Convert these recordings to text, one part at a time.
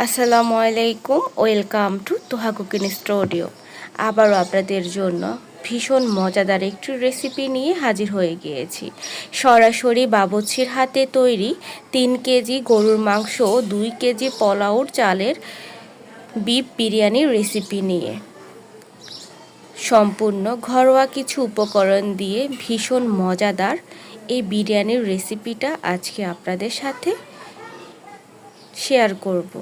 আসসালামু আলাইকুম, welcome to Toha cooking studio আবারও আপনাদের জন্য ভীষণ মজাদার একটি রেসিপি নিয়ে হাজির হয়ে গিয়েছি। সরাসরি বাবুচির হাতে তৈরি তিন কেজি গরুর মাংস দুই কেজি পোলাওর চালের বিফ বিরিয়ানির রেসিপি নিয়ে। সম্পূর্ণ ঘরোয়া কিছু উপকরণ দিয়ে ভীষণ মজাদার এই বিরিয়ানির রেসিপিটা আজকে আপনাদের সাথে শেয়ার করব।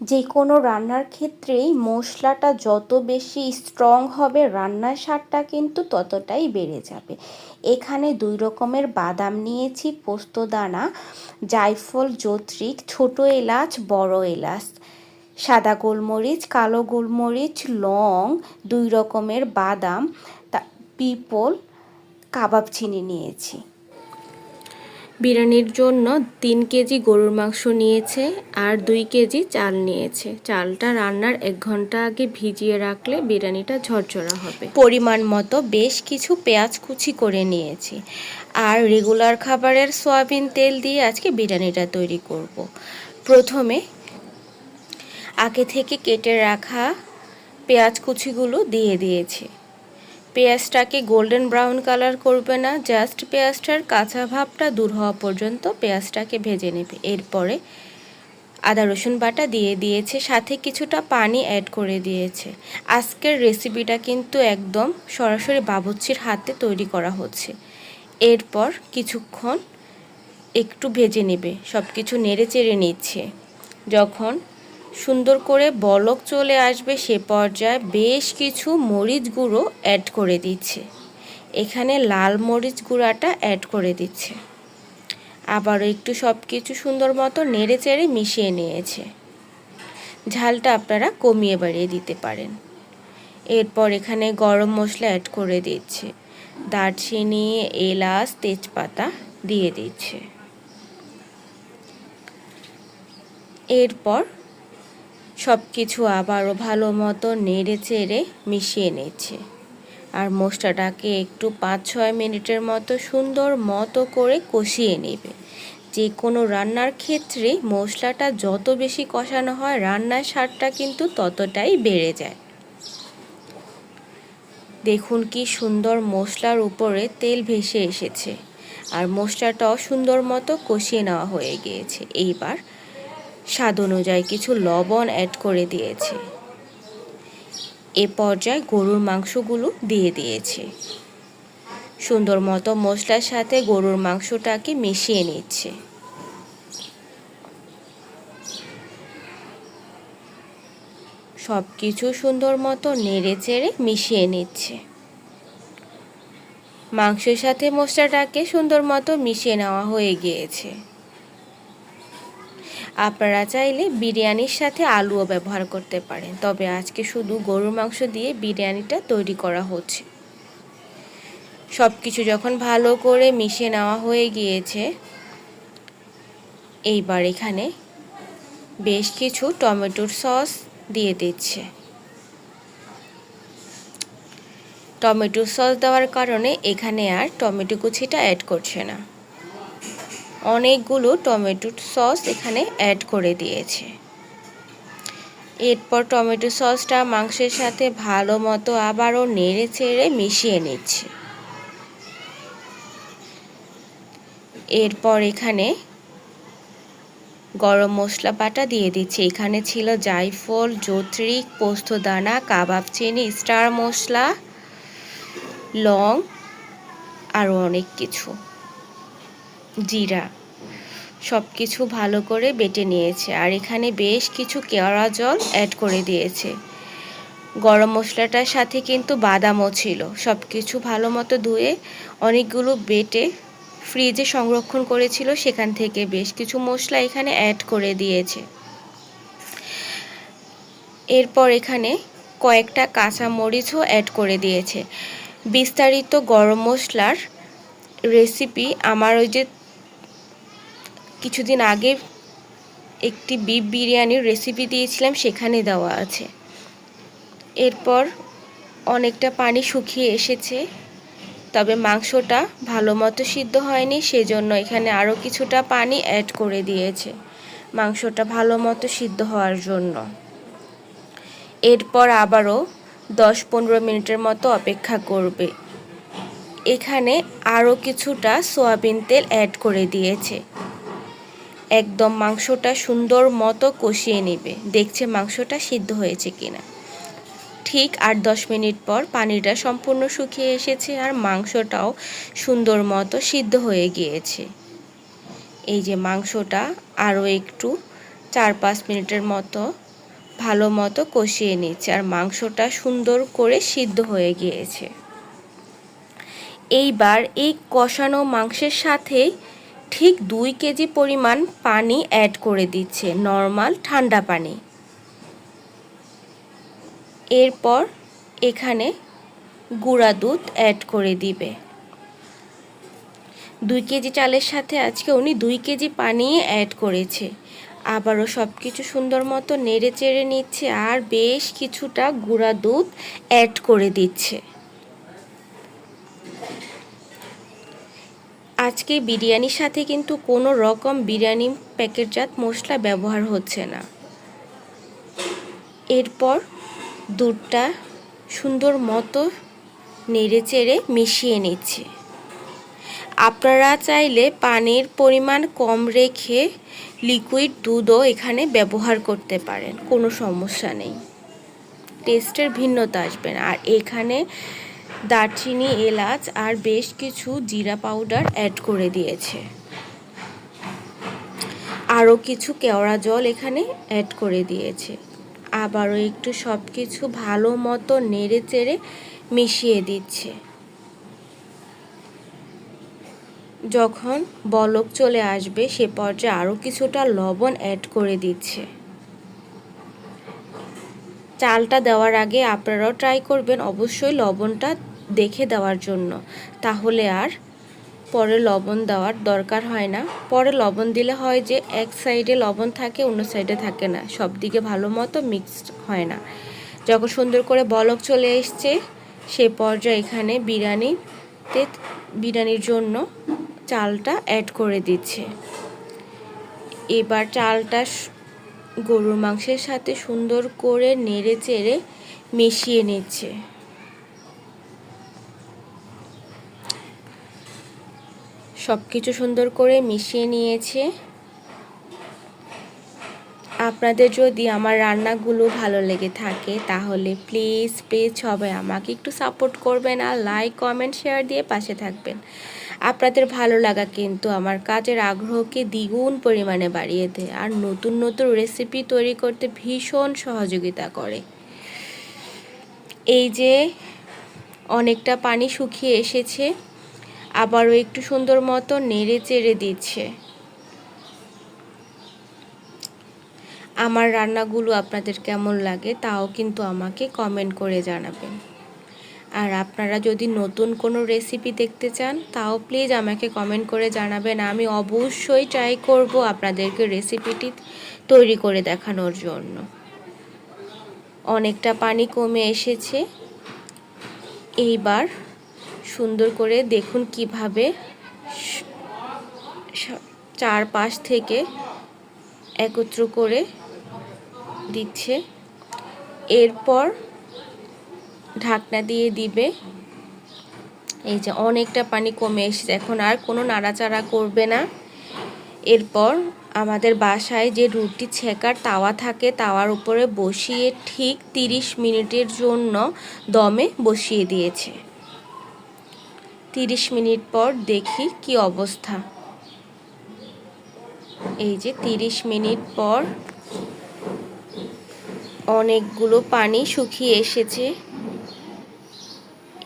যে কোনো রান্নার ক্ষেত্রেই মশলাটা যত বেশি স্ট্রং হবে, রান্নার স্বাদটা কিন্তু ততটাই বেড়ে যাবে। এখানে দুই রকমের বাদাম নিয়েছি পোস্তদানা জায়ফল, জত্রিক, ছোট এলাচ, বড় এলাচ, সাদা গোলমরিচ, কালো গোলমরিচ, লং, দুই রকমের বাদাম পিপল, কাবাব চিনি নিয়েছি। বিরিয়ানির জন্য তিন কেজি গরুর মাংস নিয়েছে আর দুই কেজি চাল নিয়েছে। চালটা রান্নার এক ঘণ্টা আগে ভিজিয়ে রাখলে বিরিয়ানিটা ঝরঝরা হবে। পরিমাণ মতো বেশ কিছু পেঁয়াজ কুচি করে নিয়েছি আর রেগুলার খাবারের সয়াবিন তেল দিয়ে আজকে বিরিয়ানিটা তৈরি করব। প্রথমে আগে থেকে কেটে রাখা পেঁয়াজ কুচিগুলো দিয়ে দিয়েছি। পেঁয়াজটাকে গোল্ডেন ব্রাউন কালার করবে না জাস্ট পেঁয়াজটার কাঁচা ভাবটা দূর হওয়া পর্যন্ত পেঁয়াজটাকে ভেজে নেবে। এরপরে আদা, রসুন বাটা দিয়ে দিয়েছে, সাথে কিছুটা পানি অ্যাড করে দিয়েছে। আজকের রেসিপিটা কিন্তু একদম সরাসরি বাবুচ্চির হাতে তৈরি করা হচ্ছে। এরপর কিছুক্ষণ একটু ভেজে নেবে সব কিছু নেড়ে চেড়ে নিচ্ছে। যখন সুন্দর করে বলক চলে আসবে সে পর্যায়ে বেশ কিছু মরিচ গুঁড়ো অ্যাড করে দিচ্ছে। এখানে লাল মরিচ গুঁড়াটা অ্যাড করে দিচ্ছে। আবারও একটু সব কিছু সুন্দর মতো নেড়ে চেড়ে মিশিয়ে নিয়েছে। ঝালটা আপনারা কমিয়ে বাড়িয়ে দিতে পারেন। এরপর এখানে গরম মশলা অ্যাড করে দিচ্ছে। দারচিনি, এলাচ, তেজপাতা দিয়ে দিচ্ছে। এরপর সব কিছু আবারও ভালো মতো নেড়ে চেড়ে মিশিয়ে নিচ্ছে। আর মশলাটাকে একটু পাঁচ ছয় মিনিটের মতো সুন্দর মতো করে কষিয়ে নেবে। যে কোনো রান্নার ক্ষেত্রে মশলাটা যত বেশি কষানো হয়, রান্নার স্বাদটা কিন্তু ততটাই বেড়ে যায়। দেখুন কি সুন্দর মশলার উপরে তেল ভেসে এসেছে। আর মশলাটাও সুন্দর মতো কষিয়ে নেওয়া হয়ে গিয়েছে। এইবার স্বাদ অনুযায়ী কিছু লবণ অ্যাড করে দিয়েছে। এ পর্যায়ে গরুর মাংসগুলো দিয়ে দিয়েছে। সুন্দর মতো মশলার সাথে গরুর মাংসটাকে মিশিয়ে নিচ্ছে। সব কিছু সুন্দর মতো নেড়ে চেড়ে মিশিয়ে নিচ্ছে। মাংসের সাথে মশলাটাকে সুন্দর মতো মিশিয়ে নেওয়া হয়ে গিয়েছে। আপনারা চাইলে বিরিয়ানির সাথে আলুও ব্যবহার করতে পারেন, তবে আজকে শুধু গরুর মাংস দিয়ে বিরিয়ানিটা তৈরি করা হচ্ছে। সব কিছু যখন ভালো করে মিশিয়ে নেওয়া হয়ে গিয়েছে, এইবার এখানে বেশ কিছু টমেটোর সস দিয়ে দিচ্ছে। টমেটো সস দেওয়ার কারণে এখানে আর টমেটো কুচিটা অ্যাড করছে না। অনেকগুলো টমেটো সস এখানে অ্যাড করে দিয়েছে। এরপর টমেটো সসটা মাংসের সাথে ভালো মতো আবারও নেড়ে চেড়ে মিশিয়ে নিচ্ছে। এরপর এখানে গরম মশলা বাটা দিয়ে দিচ্ছি। এখানে ছিল জায়ফল, জত্রিক পোস্তদানা কাবাব চিনি, স্টার মশলা, লং, আরও অনেক কিছু। জিরা। সব কিছু ভালো করে বেটে নিয়েছে। আর এখানে বেশ কিছু কেওড়া জল অ্যাড করে দিয়েছে। গরম মশলাটার সাথে কিন্তু বাদামও ছিল। সব কিছু ভালো মতো ধুয়ে অনেকগুলো বেটে ফ্রিজে সংরক্ষণ করেছিল। সেখান থেকে বেশ কিছু মশলা এখানে অ্যাড করে দিয়েছে। এরপর এখানে কয়েকটা কাঁচা মরিচও অ্যাড করে দিয়েছে। বিস্তারিত গরম মশলার রেসিপি আমার ওই যে কিছুদিন আগে একটি বিফ বিরিয়ানির রেসিপি দিয়েছিলাম, সেখানে দেওয়া আছে। এরপর অনেকটা পানি শুকিয়ে এসেছে, তবে মাংসটা ভালো মতো সিদ্ধ হয়নি, সেজন্য এখানে আরও কিছুটা পানি অ্যাড করে দিয়েছে, মাংসটা ভালো মতো সিদ্ধ হওয়ার জন্য। এরপর আবারও দশ পনেরো মিনিটের মতো অপেক্ষা করবে। এখানে আরও কিছুটা সয়াবিন তেল অ্যাড করে দিয়েছে। একদম মাংসটা সুন্দর মতো কষিয়ে নেবে। দেখছে মাংসটা সিদ্ধ হয়েছে কিনা। ঠিক আট দশ মিনিট পর পানিটা সম্পূর্ণ শুকিয়ে এসেছে আর মাংসটাও সুন্দর মতো সিদ্ধ হয়ে গিয়েছে। এই যে মাংসটা আরও একটু চার পাঁচ মিনিটের মতো ভালো মতো কষিয়ে নিচ্ছে আর মাংসটা সুন্দর করে সিদ্ধ হয়ে গিয়েছে। এইবার এই কষানো মাংসের সাথে ঠিক দুই কেজি পরিমাণ পানি অ্যাড করে দিচ্ছে, নর্মাল ঠান্ডা পানি। এরপর এখানে গুঁড়া দুধ অ্যাড করে দিবে। দুই কেজি চালের সাথে আজকে উনি দুই কেজি পানি অ্যাড করেছে। আবারও সব কিছু সুন্দর মতো নেড়ে চেড়ে নিচ্ছে আর বেশ কিছুটা গুঁড়া দুধ অ্যাড করে দিচ্ছে। আজকে বিরিয়ানির সাথে কিন্তু কোনো রকম বিরিয়ানি প্যাকেটজাত মশলা ব্যবহার হচ্ছে না। এরপর দুধটা সুন্দর মতো নেড়ে চেড়ে মিশিয়ে নিচ্ছে। আপনারা চাইলে পানির পরিমাণ কম রেখে লিকুইড দুধও এখানে ব্যবহার করতে পারেন, কোনো সমস্যা নেই। টেস্টের ভিন্নতা আসবে না। আর এখানে দারচিনি, এলাচ আর বেশ কিছু জিরা পাউডার অ্যাড করে দিয়েছে। আরও কিছু কেওড়া জল এখানে অ্যাড করে দিয়েছে। আবারও একটু সব কিছু ভালো মতো নেড়ে চেড়ে মিশিয়ে দিচ্ছে। যখন বলক চলে আসবে, সে পর্যায়ে আরও কিছুটা লবণ অ্যাড করে দিচ্ছে। চালটা দেওয়ার আগে আপনারাও ট্রাই করবেন অবশ্যই লবণটা দেখে দেওয়ার জন্য। তাহলে আর পরে লবণ দেওয়ার দরকার হয় না। পরে লবণ দিলে হয় যে এক সাইডে লবণ থাকে, অন্য সাইডে থাকে না। সব দিকে ভালো মতো মিক্সড হয় না। যখন সুন্দর করে বলক চলে এসছে, সে পর্যায়ে এখানে বিরিয়ানিতে, বিরিয়ানির জন্য চালটা অ্যাড করে দিচ্ছে। এবার চালটা গরুর মাংসের সাথে সুন্দর করে নেড়ে চেড়ে মিশিয়ে নিচ্ছে। সব কিছু সুন্দর করে মিশিয়ে নিয়েছে। আপনাদের যদি আমার রান্নাগুলো ভালো লেগে থাকে, তাহলে প্লিজ প্লিজ সবাই আমাকে একটু সাপোর্ট করবেন আর লাইক কমেন্ট শেয়ার দিয়ে পাশে থাকবেন। আপনাদের ভালো লাগা কিন্তু আমার কাজের আগ্রহকে দ্বিগুণ পরিমাণে বাড়িয়ে দেয় আর নতুন নতুন রেসিপি তৈরি করতে ভীষণ সহযোগিতা করে। এই যে অনেকটা পানি শুকিয়ে এসেছে, আবারও একটু সুন্দর মতো নেড়ে চেড়ে দিচ্ছে। আমার রান্নাগুলো আপনাদের কেমন লাগে তাও কিন্তু আমাকে কমেন্ট করে জানাবেন। আর আপনারা যদি নতুন কোনো রেসিপি দেখতে চান, তাও প্লিজ আমাকে কমেন্ট করে জানাবেন। আমি অবশ্যই ট্রাই করব আপনাদেরকে রেসিপিটি তৈরি করে দেখানোর জন্য। অনেকটা পানি কমে এসেছে। এইবার সুন্দর করে দেখুন কীভাবে চার পাশ থেকে একত্র করে দিচ্ছে। এরপর ঢাকনা দিয়ে দিবে। এই যে অনেকটা পানি কমে এসেছে। এখন আর কোনো নাড়াচাড়া করবে না। এরপর আমাদের বাসায় যে রুটি ছেঁকার তাওয়া থাকে, তাওয়ার উপরে বসিয়ে ঠিক তিরিশ মিনিটের জন্য দমে বসিয়ে দিয়েছে। তিরিশ মিনিট পর দেখি কি অবস্থা। এই যে তিরিশ মিনিট পর অনেকগুলো পানি শুকিয়ে এসেছে।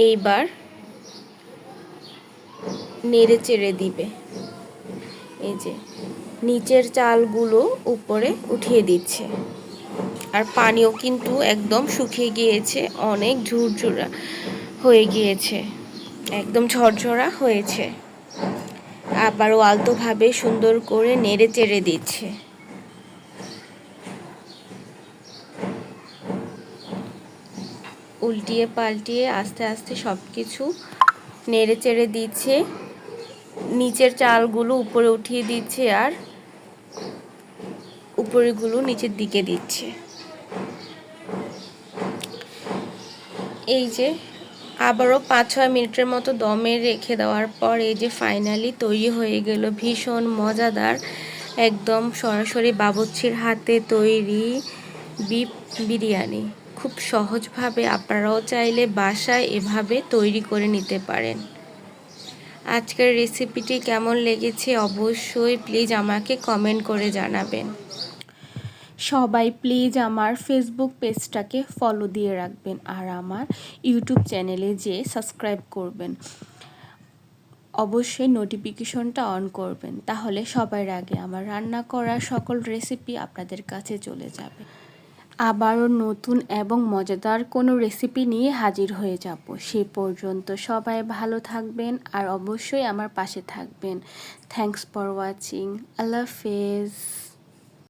এইবার নেড়ে চেড়ে দিবে। এই যে, নিচের চালগুলো উপরে উঠিয়ে দিচ্ছে। আর পানিও কিন্তু একদম শুকিয়ে গিয়েছে, অনেক ঝুরঝুরা হয়ে গিয়েছে, একদম ঝরঝরা হয়েছে। আবারও আলতোভাবে সুন্দর করে নেড়ে চেড়ে দিচ্ছে। উল্টিয়ে পাল্টিয়ে আস্তে আস্তে সব কিছু নেড়ে চেড়ে দিচ্ছে। নিচের চালগুলো উপরে উঠিয়ে দিচ্ছে আর বড়িগুলো নিচের দিকে দিচ্ছে। এই যে আবারও পাঁচ ছয় মিনিটের মতো দমে রেখে দেওয়ার পর এই যে ফাইনালি তৈরি হয়ে গেল ভীষণ মজাদার একদম সরাসরি বাবুচ্ছির হাতে তৈরি বিফ বিরিয়ানি। খুব সহজভাবে আপনারাও চাইলে বাসায় এভাবে তৈরি করে নিতে পারেন। আজকের রেসিপিটি কেমন লেগেছে অবশ্যই প্লিজ আমাকে কমেন্ট করে জানাবেন। সবাই প্লিজ আমার ফেসবুক পেজটাকে ফলো দিয়ে রাখবেন আর আমার ইউটিউব চ্যানেলে যে সাবস্ক্রাইব করবেন, অবশ্যই নোটিফিকেশনটা অন করবেন। তাহলে সবার আগে আমার রান্না করা সকল রেসিপি আপনাদের কাছে চলে যাবে। আবারও নতুন এবং মজাদার কোনো রেসিপি নিয়ে হাজির হয়ে যাব। সে পর্যন্ত সবাই ভালো থাকবেন আর অবশ্যই আমার পাশে থাকবেন। থ্যাংকস ফর ওয়াচিং আল্লাহ হাফেজ।